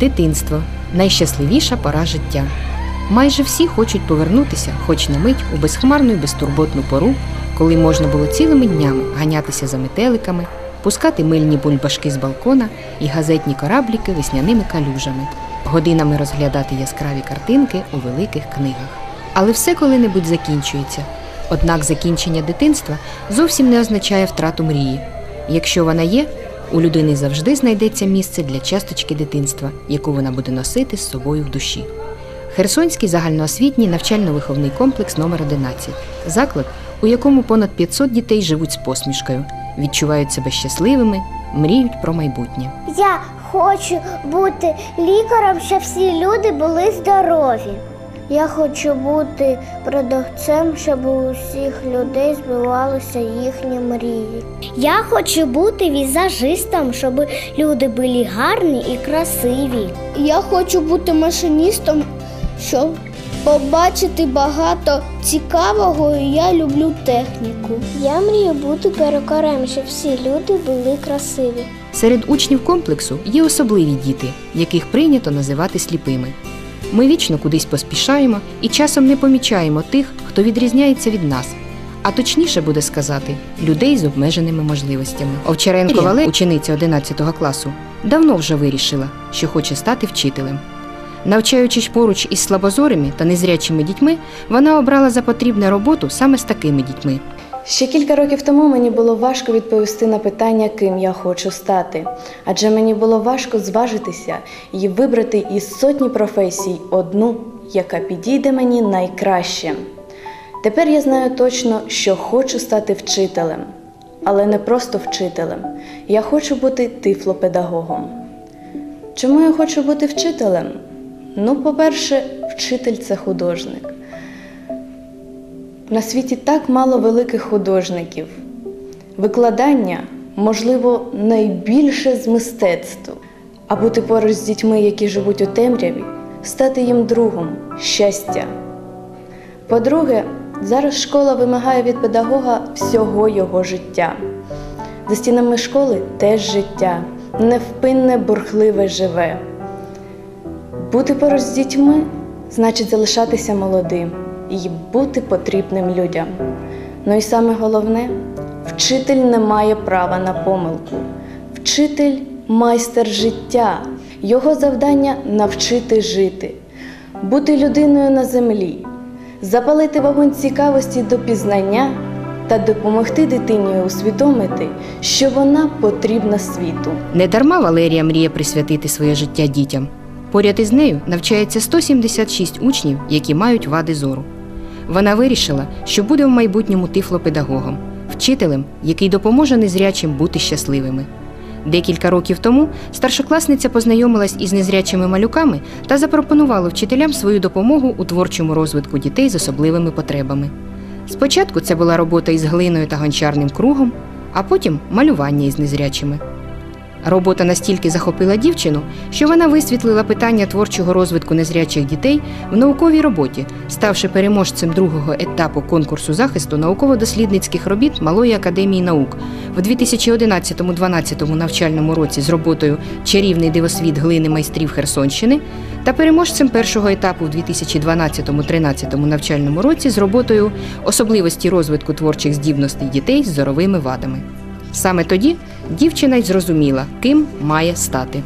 Дитинство найщасливіша пора життя. Майже всі хочуть повернутися, хоч на мить, у безхмарну і безтурботну пору, коли можна було цілими днями ганятися за метеликами, пускати мильні бульбашки з балкона і газетні корабліки весняними калюжами, годинами розглядати яскраві картинки у великих книгах. Але все коли-небудь закінчується. Однак закінчення дитинства зовсім не означає втрату мрії. Якщо вона є, у людини завжди знайдеться місце для часточки дитинства, яку вона буде носити з собою в душі. Херсонський загальноосвітній навчально-виховний комплекс номер 11 заклад, у якому понад 500 дітей живуть з посмішкою, відчувають себе щасливими, мріють про майбутнє. Я хочу бути лікарем, щоб всі люди були здорові. Я хочу бути продавцем, щоб у всіх людей збивалися їхні мрії. Я хочу бути візажистом, щоб люди були гарні і красиві. Я хочу бути машиністом, щоб побачити багато цікавого, і я люблю техніку. Я мрію бути перукарем, щоб всі люди були красиві. Серед учнів комплексу є особливі діти, яких прийнято називати сліпими. Ми вічно кудись поспішаємо і часом не помічаємо тих, хто відрізняється від нас. А точніше буде сказати людей з обмеженими можливостями. Овчаренко Валерія, учениця 11 класу, давно вже вирішила, що хоче стати вчителем. Навчаючись поруч із слабозорими та незрячими дітьми, вона обрала за потрібне роботу саме з такими дітьми. Ще кілька років тому мені було важко відповісти на питання, ким я хочу стати, адже мені було важко зважитися і вибрати із сотні професій одну, яка підійде мені найкраще. Тепер я знаю точно, що хочу стати вчителем, але не просто вчителем. Я хочу бути тифлопедагогом. Чому я хочу бути вчителем? Ну, по-перше, вчитель це художник. На світі так мало великих художників. Викладання, можливо, найбільше з мистецтв, а бути поруч з дітьми, які живуть у темряві, стати їм другом щастя. По-друге, зараз школа вимагає від педагога всього його життя. За стінами школи теж життя, невпинне, бурхливе живе. Бути поруч з дітьми значить залишатися молодим і бути потрібним людям. Ну і саме головне, вчитель не має права на помилку. Вчитель майстер життя. Його завдання навчити жити, бути людиною на землі, запалити вогонь цікавості до пізнання та допомогти дитині усвідомити, що вона потрібна світу. Недарма Валерія мріє присвятити своє життя дітям. Поряд із нею навчається 176 учнів, які мають вади зору. Вона вирішила, що буде в майбутньому тифлопедагогом, вчителем, який допоможе незрячим бути щасливими. Декілька років тому старшокласниця познайомилась із незрячими малюками та запропонувала вчителям свою допомогу у творчому розвитку дітей з особливими потребами. Спочатку це була робота із глиною та гончарним кругом, а потім малювання із незрячими. Робота настільки захопила дівчину, що вона висвітлила питання творчого розвитку незрячих дітей в науковій роботі, ставши переможцем другого етапу конкурсу захисту науково-дослідницьких робіт Малої академії наук в 2011-2012 навчальному році з роботою Чарівний дивосвіт глини майстрів Херсонщини та переможцем першого етапу в 2012-13 навчальному році з роботою Особливості розвитку творчих здібностей дітей з зоровими вадами. Саме тоді дівчина й зрозуміла, ким має стати.